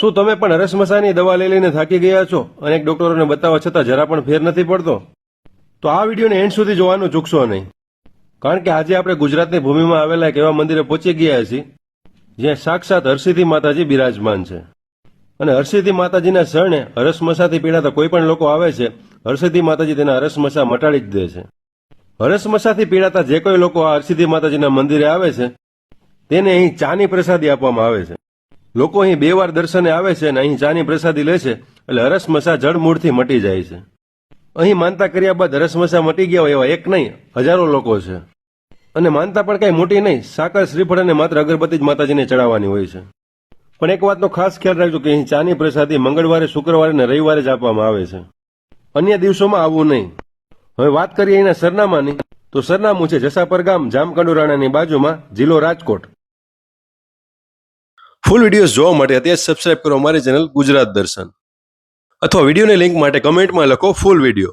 શું તમે પણ હરસમસાની દવા લઈ લઈને થાકી ગયા છો? અનેક ડોક્ટરોને બતાવવા છતાં જરા પણ ફેર નથી પડતો. તો આ વિડીયોને એન્ડ સુધી જોવાનું ચૂકશો નહીં. કારણ કે આજે આપણે ગુજરાતની ભૂમિમાં આવેલા એક એવા મંદિરે પહોંચી ગયા છીએ, જ્યાં સાક્ષાત હરસિદ્ધિ માતાજી બિરાજમાન છે. અને હરસિદ્ધિ માતાજીના શરણે હરસમસાથી પીડાતા કોઈ પણ લોકો આવે છે, હરસિદ્ધિ માતાજી તેના હરસમસા મટાડી જ દે છે. હરસમસાથી પીડાતા જે કોઈ લોકો આ હરસિદ્ધિ માતાજીના મંદિરે આવે છે, તેને અહીં ચાની પ્રસાદી આપવામાં આવે છે. લોકો અહીં બે વાર દર્શને આવે છે અને અહીં ચાની પ્રસાદી લે છે, એટલે હરસમસા જળમૂળથી મટી જાય છે. અહીં માનતા કર્યા બાદ હરસમસા મટી ગયા હોય એવા એક નહીં, હજારો લોકો છે. અને માનતા પણ કઈ મોટી નહીં, સાકર, શ્રીફળ અને માત્ર અગરબત્તી જ માતાજીને ચડાવવાની હોય છે. પણ એક વાતનો ખાસ ખ્યાલ રાખજો કે અહીં ચાની પ્રસાદી મંગળવારે, શુક્રવારે અને રવિવારે જ આપવામાં આવે છે. અન્ય દિવસોમાં આવવું નહીં. હવે વાત કરીએ એના સરનામાની, તો સરનામું છે જસાપર ગામ જામકંડોરાણાની બાજુમાં જિલ્લો રાજકોટ. ફૂલ વિડીયોઝ જોવા માટે અત્યારે સબસ્ક્રાઇબ કરો અમારી ચેનલ ગુજરાત દર્શન. અથવા વિડીયોની લિંક માટે કમેન્ટમાં લખો ફૂલ વીડિયો.